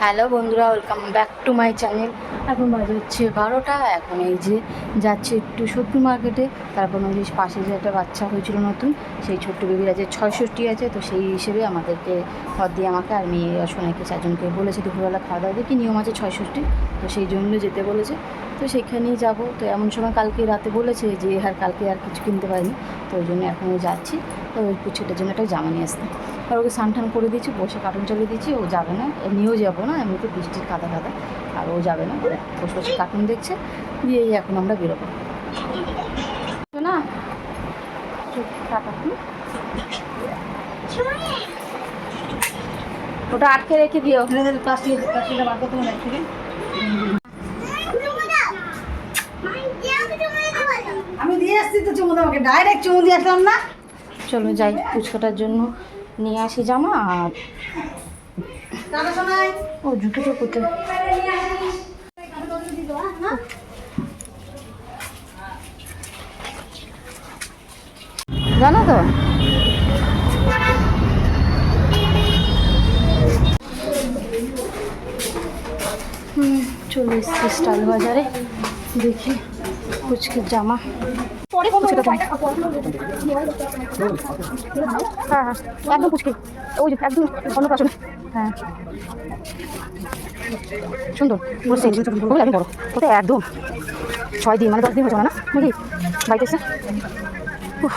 Hello বন্ধুরা, welcome back to my channel. এখন বাজে হচ্ছে বারোটা, এখন এই যে যাচ্ছে একটু সবজি মার্কেটে, তারপর যে পাশে যে একটা বাচ্চা হয়েছিল নতুন, সেই ছোট্ট বেবির আছে, ছয়ষট্টি আছে, তো সেই হিসেবে আমাদেরকে দিয়ে আমাকে আর মেয়ে সোনাকে চারজনকে বলেছে, দুপুরবেলা খাওয়া দাওয়া কি নিয়ম আছে ছয়ষট্টি, তো সেই জন্য যেতে বলেছে। তো সেখানেই যাব, তো এমন সময় কালকে রাতে বলেছে যে আর কালকে আর কিছু কিনতে পারিনি। তো ওই জন্য এখন যাচ্ছি, তো ওই ছেলের জন্য একটা জামা নিয়ে আসতে আর ওকে স্নান করে দিয়েছি বসে কার্টুন চালিয়ে দিয়েছি ও যাবে না এমনিও যাব না এমনিতে বৃষ্টির কাদা কাদা আর ও যাবে না বসে বসে কার্টুন দেখছে দিয়ে এখন আমরা বেরোবো। না? ওটা আটকে রেখে দিও। আমি দিয়ে আসছি তো চুমু তোমাকে ডাইরেক্ট চুমু দিয়ে আসলাম না। চলো যাই ফুচকাটার জন্য। নিয়ে আসি জামা আর ও জুতোটা কোথায় জানো তো? হুম চলে এসছি স্টাইল বাজারে। দেখি। কুচকির জামা। হ্যাঁ হ্যাঁ। একদম পুচকি ওই যে একদম অন্য পাশে হ্যাঁ। সুন্দর। একদম বড়। কোথায় একদম। ছয় দিন মানে দশ দিন হয়েছে না? নাকি বাড়িতে এসে। উফ।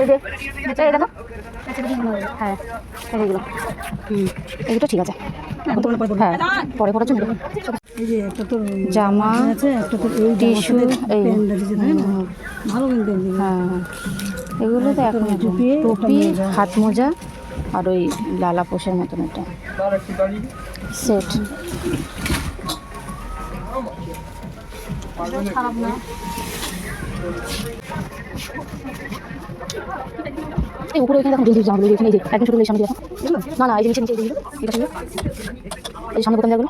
এই যে এই দেখো। হ্যাঁ এইগুলো হুম এইগুলো ঠিক আছে। হ্যাঁ জামা, টিস্যু এগুলো। হ্যাঁ এগুলো তো এখন টুপি। হাত মোজা আর ওই লালা পোষের মতন এটা সেট খারাপ না এই উপরে ওইখানে দেখুন জলদি জামাগুলো এখানে এই যে একদম ছোটো সামনে দেখো। না না, এই যে নিচে নিচে এটা সামনে। এই সামনে বোতাম যাগুলো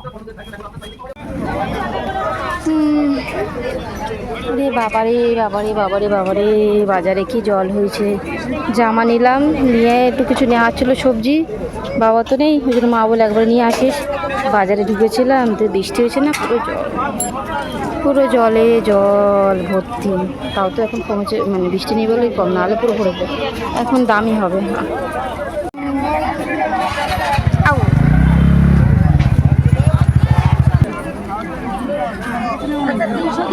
রে বাবারে বাবারে বাবারে বাবারে, বাজারে কি জল হয়েছে। জামা নিলাম, নিয়ে একটু কিছু নেওয়া ছিল সবজি। বাবা তো নেই, ওই জন্য মা বলে একবার নিয়ে আসিস। বাজারে ঢুকেছিলাম তো বৃষ্টি হয়েছে না পুরো জল। পুরো জলে জল ভর্তি। তাও তো এখন কমেছে মানে বৃষ্টি নেই বলেই কম না নাহলে পুরো ভরে। এখন দামি হবে।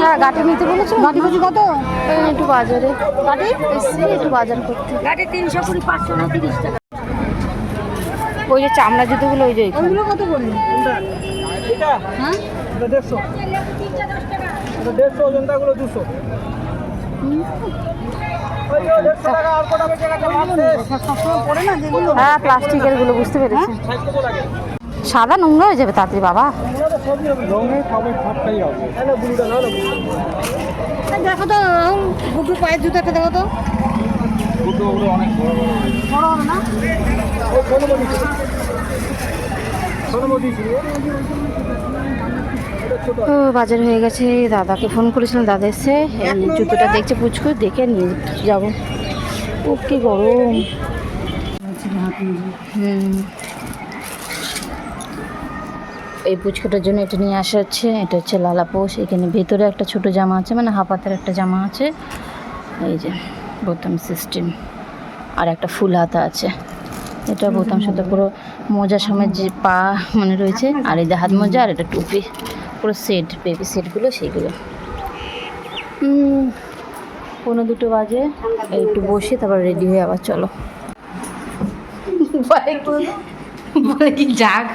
হ্যাঁ গাটি নিতে বলেছ? গাটি বুঝি কত? একটু বাজারে। গাটি? একটু বাজার করতে। গাড়ি তিনশো কুড়ি পাঁচশো না তিরিশ টাকা। ওই যে চামড়া জুতোগুলো ওই যে। ওইগুলো কত করে হ্যাঁ? দেড়শো। দেড়শো অজন্তাগুলো দুশো। ওই যে দেড়শো টাকা আর কটা বেঁচে গেছে মারছে সবসময় পড়ে না যেগুলো? হ্যাঁ প্লাস্টিকেরগুলো বুঝতে পেরেছি। কত লাগে? সাদা নোংরা হয়ে যাবে তাড়াতাড়ি বাবা। দেখো তো গুড্ডু পায়ের জুতো একটা দেখো তো। দুটো ওগুলো অনেক বড় বড় বড় হবে না? ওই সোনমতি সোনমতি ছিল ও বাজার হয়ে গেছে। দাদাকে ফোন করেছিলাম দাদা এসে এই জুতোটা দেখছে পুচকু দেখে নিয়ে যাব। ও কি গরম। হুম। এই পুচকুটার জন্য এটা নিয়ে আসা হচ্ছে। এটা হচ্ছে লালাপোষ এখানে ভেতরে একটা ছোট জামা আছে মানে হাফাতের একটা জামা আছে। এই যে। বোতাম সিস্টেম। আর একটা ফুল হাতা আছে। এটা বোতাম সাথে পুরো মোজা সময় যে পা মানে রয়েছে আর এই যে হাত মোজা আর এটা টুপি। পুরো সেট বেবি সেটগুলো সেইগুলো হুম, পৌনে দুটো বাজে। একটু বসে তারপর রেডি হয়ে আবার চলো। বলে কি? যাক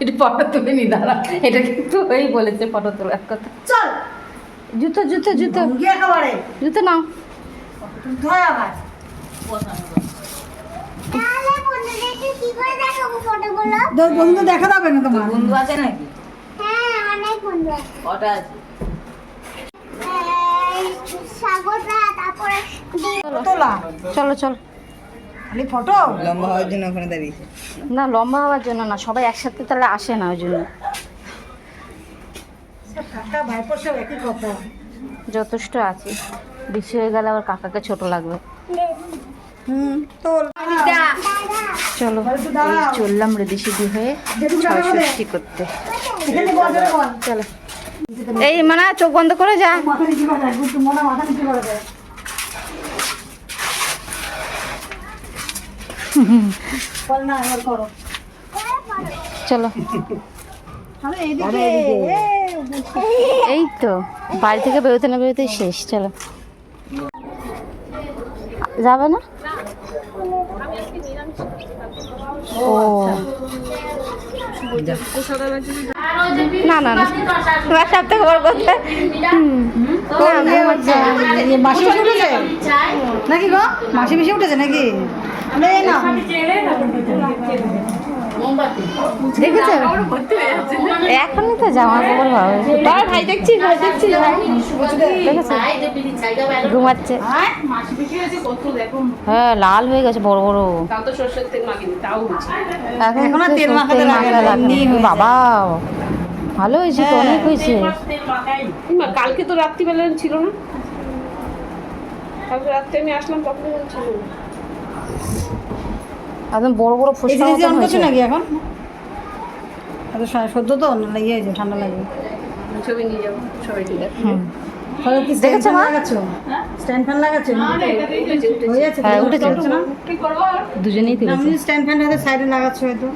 একটু ফটো তুলে নি দাঁড়া। এটা কিন্তু ওই বলেছে ফটো তোলার কথা। চল! জুতো জুতো জুতো। জুতো নাও। বন্ধু দেখা যাবে না তোমার? বন্ধু আছে নাকি? হ্যাঁ অনেক বন্ধু আছে। কটা আছে? এই, স্বাগতা তারপরে দি- তোলা। চলো চলো। খালি ফটো? লম্বা হওয়ার জন্য ওখানে দাঁড়িয়েছে না লম্বা হওয়ার জন্য না সবাই একসাথে তাহলে আসে না ওই জন্য। যথেষ্ট আছে। বেশি হয়ে গেলে আবার কাকাকে ছোট লাগবে। হুম তোল। চলো এই চললাম রেডি সেডি হয়ে ছয়ষষ্ঠী করতে। চলো। এই মানে চোখ বন্ধ করে যা। চলো। এই তো বাড়ি থেকে বেরোতে না বেরোতে শেষ চলো। যাবে না? ও। না না না। সব থেকে বড় কথা মাসি বেশি উঠেছে? নাকি গো? মাসি বেশি উঠেছে নাকি? না দেখেছ? এখনই তো জামা কাপড় ভালো ভাই দেখছি ভাই দেখছি ঘুমাচ্ছে। হ্যাঁ লাল হয়ে গেছে বড় বড়। এখন এখন। হয়ে বাবা ভালো হয়েছে তো অনেক হয়েছে। কালকে তো রাত্রিবেলা ছিল না? কালকে রাত্রে আমি আসলাম তখন ছিল। না। একদম বড় বড় ফুসকা হয়েছে। নাকি এখন? এত সদ্য তো? না ইয়ে হয়েছে ঠান্ডা লাগবে ছবি নিয়ে যাব সবাই মিলে হুম। তাহলে কি দেখেছ মা? স্ট্যান্ড ফ্যান লাগাচ্ছো? হয়ে? উঠেছে। দুজনেই না, তুলেছে। আমি স্ট্যান্ড ফ্যান হয়তো সাইডে লাগাচ্ছো হয়তো।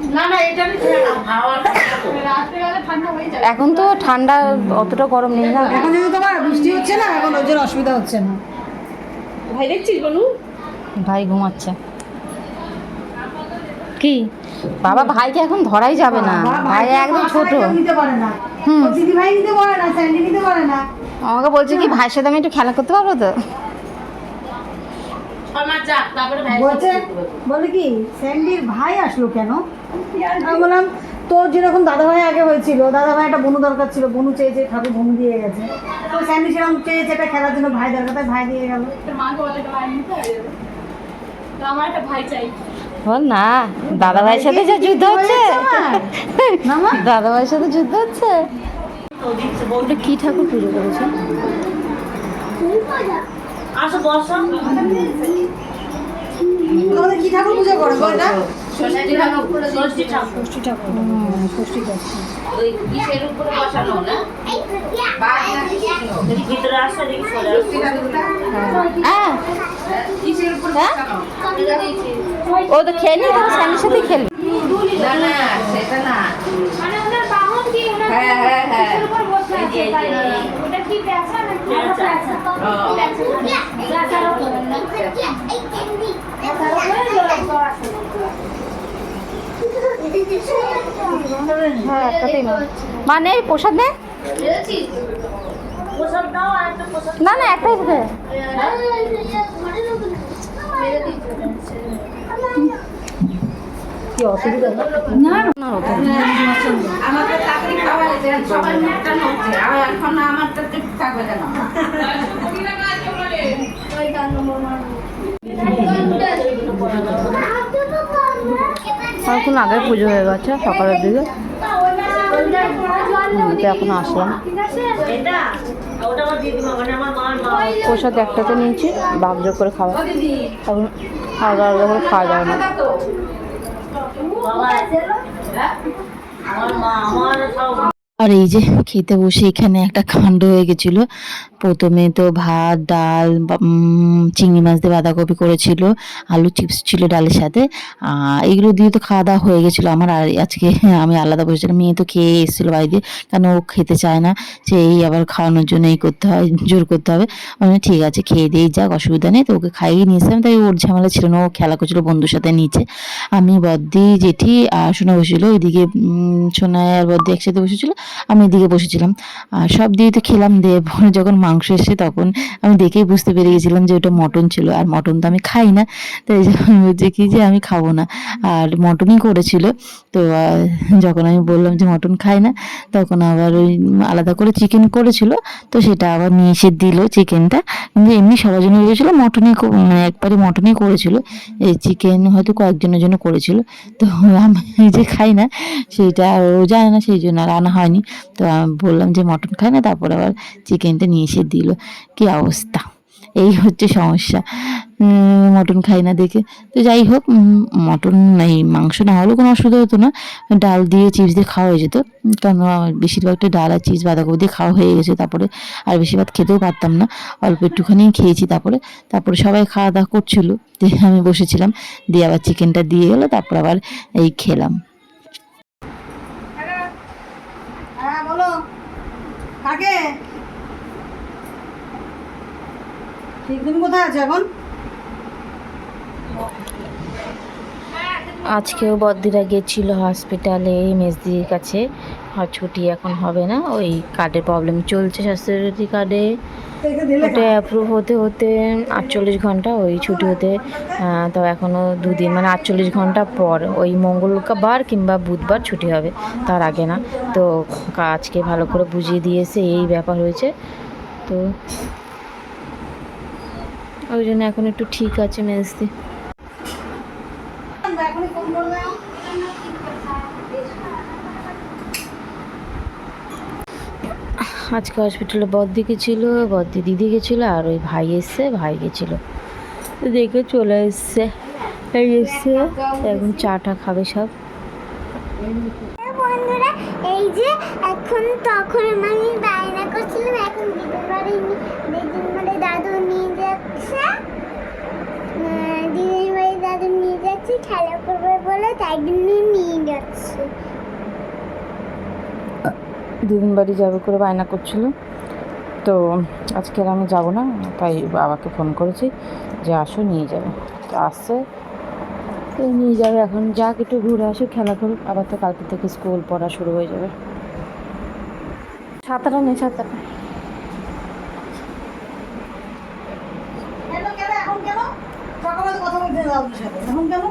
এখন তো ঠান্ডা অতটা গরম নেই না। এখন যদি তোমার বৃষ্টি হচ্ছে না এখন ওই জন্য অসুবিধা হচ্ছে না। ভাই দেখছিস বনু? ভাই ঘুমাচ্ছে। কি? বাবা ভাইকে এখন ধরাই যাবে না। ভাই একদম ছোট। নিতে পারে না। হুম। দিদি ভাই নিতে পারে না স্যান্ডি নিতে পারে না। আমাকে বলছে কি ভাইয়ের সাথে আমি একটু খেলা করতে পারব তো? বলছে বলে কি স্যান্ডির ভাই আসলো কেন? আমি বললাম তোর যেরকম দাদা ভাই আগে হয়েছিল দাদা ভাই একটা বনু দরকার ছিল বনু চেয়েছে ঠাকুর বনু দিয়ে গেছে। তো স্যান্ডি সেরকম চেয়েছে একটা খেলার জন্য ভাই দরকার তাই ভাই দিয়ে গেল। বল না দাদা ভাইয়ের সাথে যে যুদ্ধ হচ্ছে। দাদা ভাইয়ের সাথে যুদ্ধ হচ্ছে। ওটা কি ঠাকুর পুজো করেছে? আসো বসো। কি ঠাকুর পুজো করে গো ও তো খেয়ে নি তোমার স্বামীর সাথে খেলবে মানে ওনার হ্যাঁ একটাতেই না। মানে প্রসাদ নে? না না, একটাই দেবে কি অসুবিধা? না না ওটা এখন আগে পুজো হয়ে গেছে, সকালের দিকে। এখন আসলাম। প্রসাদ একটাতে নিয়েছি ভাগযোগ করে খাওয়া এখন খাওয়া দাওয়া করে খাওয়া যায় না। আর এই যে খেতে বসে এখানে একটা কাণ্ড হয়ে গেছিল। প্রথমে তো ভাত, ডাল চিংড়ি মাছ দিয়ে বাঁধাকপি করেছিল, আলু চিপস ছিল ডালের সাথে। এগুলো দিয়ে তো খাওয়া দাওয়া হয়ে গেছিল। আমার আর আজকে আমি আলাদা বসেছিলাম মেয়ে তো খেয়ে এসেছিল বাড়িতে কারণ ও খেতে চায় না? যে এই আবার খাওয়ানোর জন্য এই করতে হয়, জোর করতে হবে। আমি ঠিক আছে, খেয়ে দিয়েই যাক, অসুবিধা নেই। তো ওকে খাইয়ে নিয়ে এসেছিলাম। তাই ওর ঝামেলা ছিল না। ও খেলা করছিল বন্ধুর সাথে নিচে। আমি বদ্দি, জেঠি আর সোনা বসেছিল। ওইদিকে সোনায় আর বদ্দি একসাথে বসেছিল। আমি এদিকে বসেছিলাম। আর সব দিয়ে তো খেলাম দিয়ে যখন মাংস এসে তখন আমি দেখেই বুঝতে পেরে গেছিলাম যে ওটা মটন ছিল। আর মটন তো আমি খাই না, তাই আমি বলছি কি যে আমি খাব না। আর মটনই করেছিল, তো যখন আমি বললাম যে মটন খাই না, তখন আবার ওই আলাদা করে চিকেন করেছিল, তো সেটা আবার নিয়ে এসে দিল চিকেনটা কিন্তু এমনি সবার জন্য করেছিল মটনই মানে একবারে মটনই করেছিল। এই চিকেন হয়তো কয়েকজনের জন্য করেছিল। তো আমি যে খাই না সেইটা ও জানে না, সেই জন্য রান্না হয়নি। তো আমি বললাম যে মটন খাই না, তারপর আবার চিকেনটা নিয়ে এসে দিল। কি অবস্থা? এই হচ্ছে সমস্যা। মটন খাই না দেখে। তো যাই হোক মটন এই মাংস না হলেও কোনো অসুবিধা হতো না। ডাল দিয়ে চিপস দিয়ে খাওয়া হয়ে যেত। কারণ বেশিরভাগটা ডাল আর চিপস, বাঁধাকপি দিয়ে খাওয়া হয়ে গেছে। তারপরে আর বেশি ভাত খেতেও পারতাম না। অল্প একটুখানি খেয়েছি তারপরে। তারপরে সবাই খাওয়া দাওয়া করছিল। দিয়ে আমি বসেছিলাম। দিয়ে আবার চিকেনটা দিয়ে গেলো তারপর আবার এই খেলাম। হ্যাঁ বলো। কাকে? ঠিক তুমি কোথায় আছো এখন? আজকেও বদ্দিরা গেছিল হসপিটালে মেজদির কাছে। আর ছুটি এখন হবে না ওই কার্ডের প্রবলেম চলছে স্বাস্থ্যসাথী কার্ডে ওটা অ্যাপ্রুভ হতে হতে আটচল্লিশ ঘণ্টা ওই ছুটি হতে তো এখনও দুদিন মানে আটচল্লিশ ঘণ্টা পর ওই মঙ্গলবার কিংবা বুধবার ছুটি হবে তার আগে না। তো আজকে ভালো করে বুঝিয়ে দিয়েছে এই ব্যাপার হয়েছে। তো ওই জন্য এখন একটু ঠিক আছে মেজদি। আজকে হসপিটালে বদ্দি গেছিল বদ্দি দিদি গেছিল আর ওই ভাই এসছে ভাই গেছিল দেখে চলে এসছে। এই এসছে, এখন চাটা খাবে সব। বন্ধুরা, এই যে এখন তখন আমি বায়না করছিলাম, এখন দিদির বাড়ি খেলা করবে বলে তাই জন্য নিয়ে যাচ্ছে। দিদিন বাড়ি যাবে করে বায়না করছিল। তো আজকে আমি যাব না তাই বাবাকে ফোন করেছি যে আসো নিয়ে যাবে। তো আসছে তো নিয়ে যাবে এখন। যাক একটু ঘুরে আসো খেলা করুক। আবার তো কালকে থেকে স্কুল পড়া শুরু হয়ে যাবে। সাঁতারা নেই সাঁতারা কেন? কেন? এখন কেন?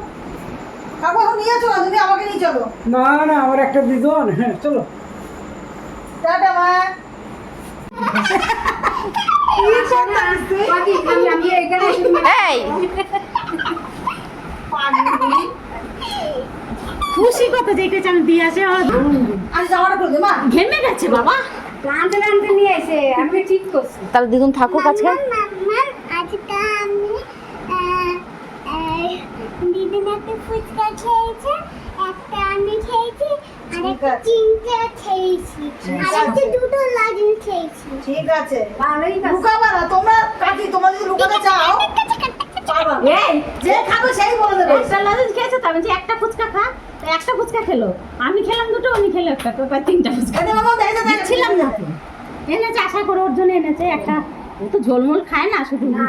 কাকু এখন নিয়ে চলো তুমি আমাকে নিয়ে চলো। না না আমার একটা দিদন হ্যাঁ চলো। টাটা মা। খুশি কত দেখেছি আমি দিয়ে আসে মা। ঘেমে গেছে বাবা। নিয়ে এসে আমি ঠিক করছি। তাহলে দিদুন থাকুক আজকে মাম্মাম আজকে আমি আহ, আহ, একটা ফুচকা খেয়েছে একটা আমি খেয়েছি আর একটা। খেয়েছি। আর একটা দুটো খেয়েছি। ঠিক আছে। লুকাবা না তোমরা কাকি তোমরা যদি লুকাতে চাও যে খাবে সেই বলে দেবে। একটা খেয়েছে যে একটা ফুচকা খা একটা ফুচকা খেলো। আমি খেলাম দুটো উনি খেলো একটা তো তিনটা ফুচকা। ছিলাম না এনেছে আশা করে ওর জন্য এনেছে একটা। ও তো ঝোলমোল খায় না শুধু? না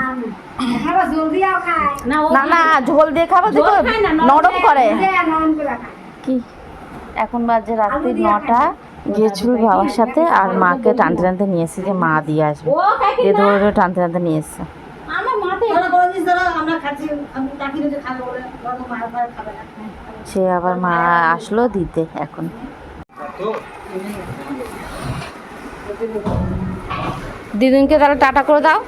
ও না না ঝোল দিয়ে খাব ঝোল দেখো নরম করে। কি? এখন বাজে রাত্রি নটা। গিয়েছিল বাবার সাথে আর মাকে টানতে টানতে নিয়ে এসেছে যে মা দিয়ে আসবে। না? ধরে ধরে টানতে টানতে নিয়ে এসছে। সে আবার মা আসলো দিতে এখন। দিদুনকে তাহলে টাটা করে দাও।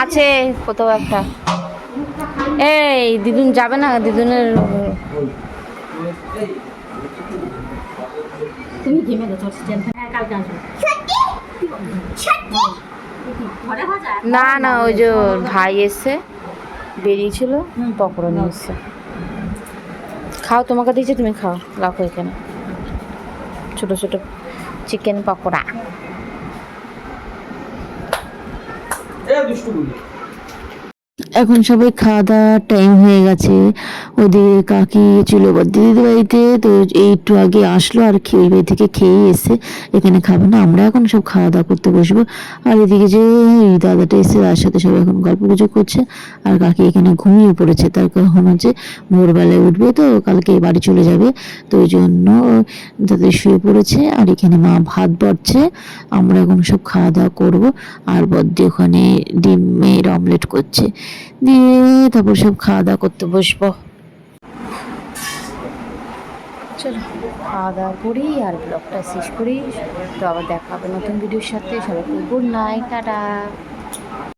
আছে কোথাও একটা। এই দিদুন যাবে না দিদুনের তুমি ঘেমে গেছো হ্যাঁ কালকে আসবে। না না ওই যে ভাই এসছে বেরিয়েছিল পকোড়া নিয়ে এসছে। খাও তোমাকে দিয়েছে তুমি খাও রাখো এখানে। ছোট ছোট চিকেন পকোড়া। এখন সবাই খাওয়া দাওয়ার টাইম হয়ে গেছে। ওদিকে কাকি ছিল দিদির বাড়িতে, তো একটু আগে আসলো আর খেয়ে বাড়ি থেকে খেয়েই এসে এখানে খাবে না। আমরা এখন সব খাওয়া দাওয়া করতে বসবো। আর এদিকে যে দাদাটা এসে তার সাথে সবাই এখন গল্প গুজব করছে। আর কাকি এখানে ঘুমিয়ে পড়েছে। তার কারণ হচ্ছে ভোরবেলায় উঠবে তো, কালকে বাড়ি চলে যাবে। তো ওই জন্য তাদের শুয়ে পড়েছে আর এখানে মা ভাত বাড়ছে। আমরা এখন সব খাওয়া দাওয়া করব। আর বদ্দি ওখানে ডিমের অমলেট করছে। দিয়ে তারপর সব খাওয়া দাওয়া করতে বসবো। চলো, খাওয়া দাওয়া করি আর ব্লগটা শেষ করি। তো আবার দেখা হবে নতুন ভিডিওর সাথে। সবাইকে গুড নাইট টাটা।